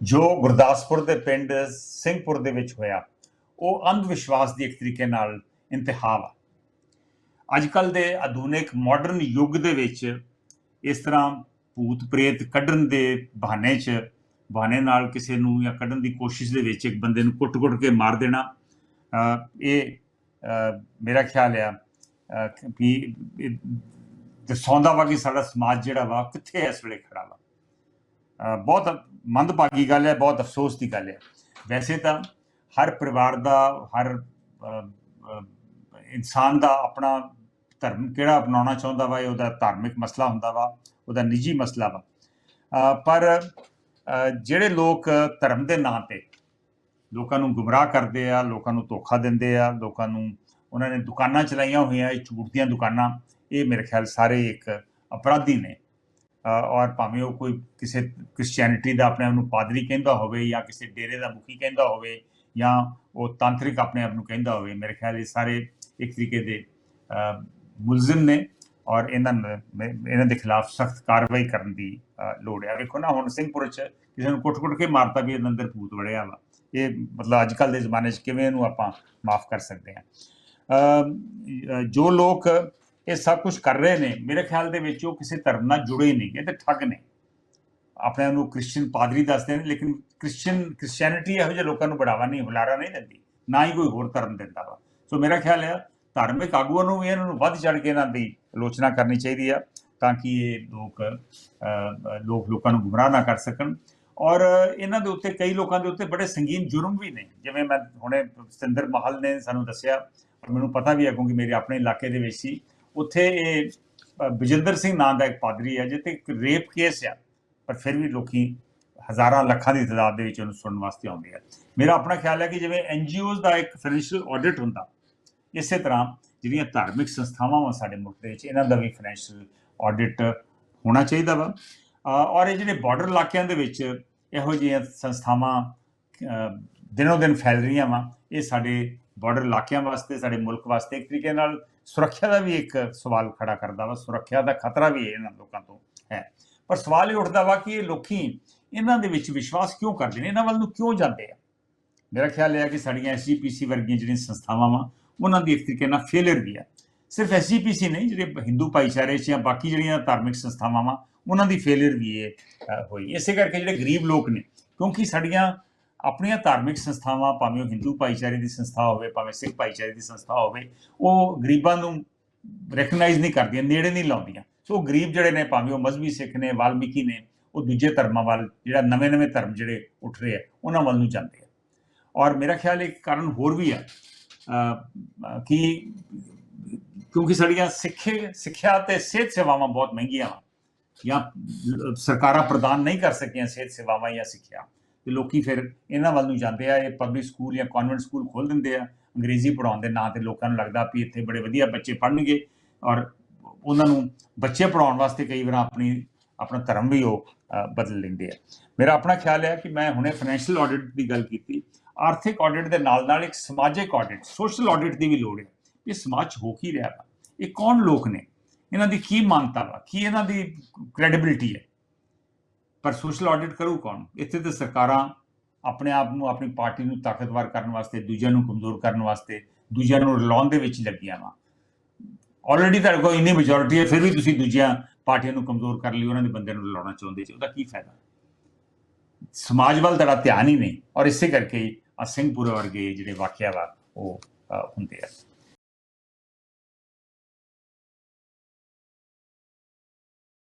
ਜੋ ਗੁਰਦਾਸਪੁਰ ਦੇ ਪਿੰਡ ਸਿੰਘਪੁਰ ਦੇ ਵਿੱਚ ਹੋਇਆ, ਉਹ ਅੰਧ ਵਿਸ਼ਵਾਸ ਦੀ ਇੱਕ ਤਰੀਕੇ ਨਾਲ ਇੰਤਹਾ ਵਾ ਅੱਜ ਕੱਲ ਦੇ ਆਧੁਨਿਕ ਮਾਡਰਨ ਯੁੱਗ ਦੇ ਵਿੱਚ ਇਸ ਤਰ੍ਹਾਂ ਭੂਤ ਪ੍ਰੇਤ ਕੱਢਣ ਦੇ ਬਹਾਨੇ 'ਚ, ਬਹਾਨੇ ਨਾਲ ਕਿਸੇ ਨੂੰ ਜਾਂ ਕੱਢਣ ਦੀ ਕੋਸ਼ਿਸ਼ ਦੇ ਵਿੱਚ ਇੱਕ ਬੰਦੇ ਨੂੰ ਕੁੱਟ-ਕੁੱਟ ਕੇ ਮਾਰ ਦੇਣਾ ਇਹ ਮੇਰਾ ਖਿਆਲ ਆ ਕਿ ਵੀ ਦਰਸਾਉਂਦਾ ਵਾ ਕਿ ਸਾਡਾ ਸਮਾਜ ਜਿਹੜਾ ਵਾ ਕਿੱਥੇ ਇਸ ਵੇਲੇ ਖੜਾ ਵਾ। ਬਹੁਤ ਮੰਦਭਾਗੀ ਗੱਲ ਹੈ, ਬਹੁਤ ਅਫਸੋਸ ਦੀ ਗੱਲ ਹੈ। ਵੈਸੇ ਤਾਂ ਹਰ ਪਰਿਵਾਰ ਦਾ, ਹਰ ਇਨਸਾਨ ਦਾ ਆਪਣਾ ਧਰਮ ਕਿਹੜਾ ਅਪਣਾਉਣਾ ਚਾਹੁੰਦਾ ਵਾ, ਇਹ ਉਹਦਾ ਧਾਰਮਿਕ ਮਸਲਾ ਹੁੰਦਾ ਵਾ, ਉਹਦਾ ਨਿੱਜੀ ਮਸਲਾ ਵਾ। ਪਰ ਜਿਹੜੇ ਲੋਕ ਧਰਮ ਦੇ ਨਾਂ ਤੇ ਲੋਕਾਂ ਨੂੰ ਗੁੰਮਰਾਹ ਕਰਦੇ ਆ, ਲੋਕਾਂ ਨੂੰ ਧੋਖਾ ਦਿੰਦੇ ਆ, ਲੋਕਾਂ ਨੂੰ ਉਹਨਾਂ ਨੇ ਦੁਕਾਨਾਂ ਚਲਾਈਆਂ ਹੋਈਆਂ, ਇਹ ਝੂਠ ਦੀਆਂ ਦੁਕਾਨਾਂ, ਇਹ ਮੇਰੇ ਖਿਆਲ ਸਾਰੇ ਇੱਕ ਅਪਰਾਧੀ ਨੇ। ਔਰ ਭਾਵੇਂ ਉਹ ਕੋਈ ਕਿਸੇ ਕ੍ਰਿਸਚੀਅਨਿਟੀ ਦਾ ਆਪਣੇ ਆਪ ਨੂੰ ਪਾਦਰੀ ਕਹਿੰਦਾ ਹੋਵੇ ਜਾਂ ਕਿਸੇ ਡੇਰੇ ਦਾ ਮੁਖੀ ਕਹਿੰਦਾ ਹੋਵੇ ਜਾਂ ਉਹ ਤਾਂਤਰਿਕ ਆਪਣੇ ਆਪ ਨੂੰ ਕਹਿੰਦਾ ਹੋਵੇ, ਮੇਰੇ ਖਿਆਲ ਇਹ ਸਾਰੇ ਇੱਕ ਤਰੀਕੇ ਦੇ ਮੁਲਜ਼ਮ ਨੇ ਔਰ ਇਹਨਾਂ ਇਹਨਾਂ ਦੇ ਖਿਲਾਫ ਸਖਤ ਕਾਰਵਾਈ ਕਰਨ ਦੀ ਲੋੜ ਹੈ। ਵੇਖੋ ਨਾ, ਹੁਣ ਸਿੰਘਪੁਰ ਚ ਕਿਸੇ ਨੂੰ ਕੁੱਟ-ਕੁੱਟ ਕੇ ਮਾਰਤਾ ਵੀ ਇਹਦੇ ਅੰਦਰ ਭੂਤ ਵੜਿਆ ਵਾ। ਇਹ ਮਤਲਬ ਅੱਜ ਕੱਲ ਦੇ ਜ਼ਮਾਨੇ 'ਚ ਕਿਵੇਂ ਇਹਨੂੰ ਆਪਾਂ ਮਾਫ ਕਰ ਸਕਦੇ ਹਾਂ। ਜੋ ਲੋਕ ਇਹ ਸਭ ਕੁਝ ਕਰ ਰਹੇ ਨੇ। ਮੇਰੇ ਖਿਆਲ ਦੇ ਵਿੱਚ ਉਹ ਕਿਸੇ ਧਰਮ ਨਾਲ ਜੁੜੇ ਹੀ ਨਹੀਂ ਇਹ ਤੇ ਠੱਗ ਨੇ। ਆਪਣੇ ਨੂੰ ਕ੍ਰਿਸਚੀਅਨ ਪਾਦਰੀ ਦੱਸਦੇ ਨੇ, ਲੇਕਿਨ ਕ੍ਰਿਸਚੀਅਨ, ਕ੍ਰਿਸਚੀਅਨਿਟੀ ਇਹੋ ਜਿਹੇ ਲੋਕਾਂ ਨੂੰ ਬੜਾਵਾ ਨਹੀਂ, ਹੁਲਾਰਾ ਨਹੀਂ ਦਿੰਦੀ, ਨਾ ਹੀ ਕੋਈ ਹੋਰ ਧਰਮ ਦਿੰਦਾ ਵਾ। ਸੋ ਮੇਰਾ ਖਿਆਲ ਹੈ ਧਾਰਮਿਕ ਆਗੂਆਂ ਨੂੰ ਵੀ ਇਹਨਾਂ ਨੂੰ ਵੱਧ ਚੜ ਕੇ ਇਹਨਾਂ ਦੀ ਆਲੋਚਨਾ ਕਰਨੀ ਚਾਹੀਦੀ ਆ, ਤਾਂ ਕਿ ਇਹ ਲੋਕ ਲੋਕ ਲੋਕਾਂ ਨੂੰ ਗੁੰਮਰਾਹ ਨਾ ਕਰ ਸਕਣ। ਔਰ ਇਹਨਾਂ ਦੇ ਉੱਤੇ, ਕਈ ਲੋਕਾਂ ਦੇ ਉੱਤੇ ਬੜੇ ਸੰਗੀਨ ਜੁਰਮ ਵੀ ਨੇ। ਜਿਵੇਂ ਮੈਂ ਹੁਣੇ ਸਤਿੰਦਰ ਮਹਲ ਨੇ ਸਾਨੂੰ ਦੱਸਿਆ, ਔਰ ਮੈਨੂੰ ਪਤਾ ਵੀ ਹੈ ਕਿਉਂਕਿ ਮੇਰੇ ਆਪਣੇ ਇਲਾਕੇ ਦੇ ਵਿੱਚ ਸੀ ਉੱਥੇ ਇਹ ਬਜਿੰਦਰ ਸਿੰਘ ਨਾਂ ਦਾ ਇੱਕ ਪਾਦਰੀ ਹੈ, ਜਿੱਥੇ ਇੱਕ ਰੇਪ ਕੇਸ ਆ, ਪਰ ਫਿਰ ਵੀ ਲੋਕੀ ਹਜ਼ਾਰਾਂ ਲੱਖਾਂ ਦੀ ਤਾਦਾਦ ਦੇ ਵਿੱਚ ਉਹਨੂੰ ਸੁਣਨ ਵਾਸਤੇ ਆਉਂਦੇ ਆ। ਮੇਰਾ ਆਪਣਾ ਖਿਆਲ ਹੈ ਕਿ ਜਿਵੇਂ ਐਨਜੀਓਜ਼ ਦਾ ਇੱਕ ਫਾਈਨੈਂਸ਼ੀਅਲ ਆਡਿਟ ਹੁੰਦਾ, ਇਸੇ ਤਰ੍ਹਾਂ ਜਿਹੜੀਆਂ ਧਾਰਮਿਕ ਸੰਸਥਾਵਾਂ ਵਾ ਸਾਡੇ ਮੁਲਕ ਦੇ ਵਿੱਚ, ਇਹਨਾਂ ਦਾ ਵੀ ਫਾਈਨੈਂਸ਼ੀਅਲ ਆਡਿਟ ਹੋਣਾ ਚਾਹੀਦਾ ਵਾ। ਔਰ ਇਹ ਜਿਹੜੇ ਬਾਰਡਰ ਇਲਾਕਿਆਂ ਦੇ ਵਿੱਚ ਇਹੋ ਜਿਹੀਆਂ ਸੰਸਥਾਵਾਂ ਦਿਨੋ ਦਿਨ ਫੈਲ ਰਹੀਆਂ ਵਾ, ਇਹ ਸਾਡੇ ਬਾਰਡਰ ਇਲਾਕਿਆਂ ਵਾਸਤੇ, ਸਾਡੇ ਮੁਲਕ ਵਾਸਤੇ ਇੱਕ ਤਰੀਕੇ ਨਾਲ ਸੁਰੱਖਿਆ ਦਾ ਵੀ ਇੱਕ ਸਵਾਲ ਖੜਾ ਕਰਦਾ ਵਾ, ਸੁਰੱਖਿਆ ਦਾ ਖਤਰਾ ਵੀ ਇਹਨਾਂ ਲੋਕਾਂ ਤੋਂ ਹੈ। ਪਰ ਸਵਾਲ ਇਹ ਉੱਠਦਾ ਵਾ ਕਿ ਇਹ ਲੋਕੀ ਇਹਨਾਂ ਦੇ ਵਿੱਚ ਵਿਸ਼ਵਾਸ ਕਿਉਂ ਕਰਦੇ ਨੇ? ਇਹਨਾਂ ਵੱਲ ਨੂੰ ਕਿਉਂ ਜਾਂਦੇ ਆ? ਮੇਰਾ ਖਿਆਲ ਇਹ ਹੈ ਕਿ ਸਾਡੀਆਂ ਐਸਜੀਪੀਸੀ ਵਰਗੀਆਂ ਜਿਹੜੀਆਂ ਸੰਸਥਾਵਾਂ ਵਾ, ਉਹਨਾਂ ਦੀ ਇੱਕ ਤਰੀਕੇ ਨਾਲ ਫੇਲਿਅਰ ਵੀ ਆ। ਸਿਰਫ ਐਸਜੀਪੀਸੀ ਨਹੀਂ, ਜਿਹੜੇ ਹਿੰਦੂ ਭਾਈਚਾਰੇ 'ਚ ਜਾਂ ਬਾਕੀ ਜਿਹੜੀਆਂ ਧਾਰਮਿਕ ਸੰਸਥਾਵਾਂ ਵਾ, ਉਹਨਾਂ ਦੀ ਫੇਲਿਅਰ ਵੀ ਇਹ ਹੋਈ। ਇਸੇ ਕਰਕੇ ਜਿਹੜੇ ਗਰੀਬ ਲੋਕ ਨੇ, ਕਿਉਂਕਿ ਸਾਡੀਆਂ ਆਪਣੀਆਂ ਧਾਰਮਿਕ ਸੰਸਥਾਵਾਂ, ਭਾਵੇਂ ਉਹ ਹਿੰਦੂ ਭਾਈਚਾਰੇ ਦੀ ਸੰਸਥਾ ਹੋਵੇ, ਭਾਵੇਂ ਸਿੱਖ ਭਾਈਚਾਰੇ ਦੀ ਸੰਸਥਾ ਹੋਵੇ, ਉਹ ਗਰੀਬਾਂ ਨੂੰ ਰੈਕਗਨਾਈਜ਼ ਨਹੀਂ ਕਰਦੀਆਂ, ਨੇੜੇ ਨਹੀਂ ਲਾਉਂਦੀਆਂ। ਸੋ ਗਰੀਬ ਜਿਹੜੇ ਨੇ, ਭਾਵੇਂ ਉਹ ਮਜ਼੍ਹਬੀ ਸਿੱਖ ਨੇ, ਵਾਲਮੀਕੀ ਨੇ, ਉਹ ਦੂਜੇ ਧਰਮਾਂ ਵੱਲ, ਜਿਹੜਾ ਨਵੇਂ-ਨਵੇਂ ਧਰਮ ਜਿਹੜੇ ਉੱਠ ਰਹੇ ਆ, ਉਹਨਾਂ ਵੱਲ ਨੂੰ ਜਾਂਦੇ ਆ। ਔਰ ਮੇਰਾ ਖਿਆਲ ਇੱਕ ਕਾਰਨ ਹੋਰ ਵੀ ਆ ਕਿ ਕਿਉਂਕਿ ਸਾਡੀਆਂ ਸਿੱਖੇ, ਸਿੱਖਿਆ ਤੇ ਸਿਹਤ ਸੇਵਾਵਾਂ ਬਹੁਤ ਮਹਿੰਗੀਆਂ ਵਾ, ਜਾਂ ਸਰਕਾਰਾਂ ਪ੍ਰਦਾਨ ਨਹੀਂ ਕਰ ਸਕੀਆਂ ਸਿਹਤ ਸੇਵਾਵਾਂ ਜਾਂ ਸਿੱਖਿਆ। ਤੇ ਲੋਕੀ ਫਿਰ ਇਹਨਾਂ ਵੱਲ ਨੂੰ ਜਾਂਦੇ ਆ, ਇਹ ਪਬਲਿਕ ਸਕੂਲ ਜਾਂ ਕਨਵੈਂਟ ਸਕੂਲ ਖੋਲ ਦਿੰਦੇ ਆ, ਅੰਗਰੇਜ਼ੀ ਪੜਾਉਣ ਦੇ ਨਾਂ ਤੇ ਲੋਕਾਂ ਨੂੰ ਲੱਗਦਾ ਵੀ ਇੱਥੇ ਬੜੇ ਵਧੀਆ ਬੱਚੇ ਪੜ੍ਹਨਗੇ ਔਰ ਉਹਨਾਂ ਨੂੰ ਬੱਚੇ ਪੜਾਉਣ ਵਾਸਤੇ ਕਈ ਵਾਰ ਆਪਣੀ, ਆਪਣਾ ਧਰਮ ਵੀ ਉਹ ਬਦਲ ਲੈਂਦੇ ਆ। ਮੇਰਾ ਆਪਣਾ ਖਿਆਲ ਹੈ ਕਿ ਮੈਂ ਹੁਣੇ ਫਾਈਨੈਂਸ਼ੀਅਲ ਆਡਿਟ ਦੀ ਗੱਲ ਕੀਤੀ। ਆਰਥਿਕ ਆਡਿਟ ਦੇ ਨਾਲ ਨਾਲ ਇੱਕ ਸਮਾਜਿਕ ਆਡਿਟ ਸੋਸ਼ਲ ਆਡਿਟ ਦੀ ਵੀ ਲੋੜ ਹੈ। ਇਹ ਸਮਾਜ 'ਚ ਹੋ ਕੀ ਰਿਹਾ ਵਾ? ਇਹ ਕੌਣ ਲੋਕ ਨੇ? ਇਹਨਾਂ ਦੀ ਕੀ ਮਾਨਤਾ ਵਾ? ਕੀ ਇਹਨਾਂ ਦੀ ਕ੍ਰੈਡੀਬਿਲਟੀ ਹੈ? ਪਰ ਸੋਸ਼ਲ ਆਡਿਟ ਕਰੂ ਕੌਣ? ਇੱਥੇ ਤੇ ਸਰਕਾਰਾਂ ਆਪਣੇ ਆਪ ਨੂੰ, ਆਪਣੀ ਪਾਰਟੀ ਨੂੰ ਤਾਕਤਵਰ ਕਰਨ ਵਾਸਤੇ, ਦੂਜਿਆਂ ਨੂੰ ਕਮਜ਼ੋਰ ਕਰਨ ਵਾਸਤੇ, ਦੂਜਿਆਂ ਨੂੰ ਰਲਾਉਣ ਦੇ ਵਿੱਚ ਲੱਗੀਆਂ ਵਾ। ਆਲਰੇਡੀ ਤੁਹਾਡੇ ਕੋਲ ਇੰਨੀ ਮੈਜੋਰਿਟੀ ਹੈ, ਫਿਰ ਵੀ ਤੁਸੀਂ ਦੂਜੀਆਂ ਪਾਰਟੀਆਂ ਨੂੰ ਕਮਜ਼ੋਰ ਕਰ ਲਈ, ਉਹਨਾਂ ਦੇ ਬੰਦਿਆਂ ਨੂੰ ਰਲਾਉਣਾ ਚਾਹੁੰਦੇ ਜੀ, ਉਹਦਾ ਕੀ ਫਾਇਦਾ? ਸਮਾਜ ਵੱਲ ਤੁਹਾਡਾ ਧਿਆਨ ਹੀ ਨਹੀਂ, ਔਰ ਇਸੇ ਕਰਕੇ ਆ ਆਹ ਸਿੰਘਪੁਰ ਵਰਗੇ ਜਿਹੜੇ ਵਾਕਿਆ ਵਾ, ਉਹ ਹੁੰਦੇ ਆ।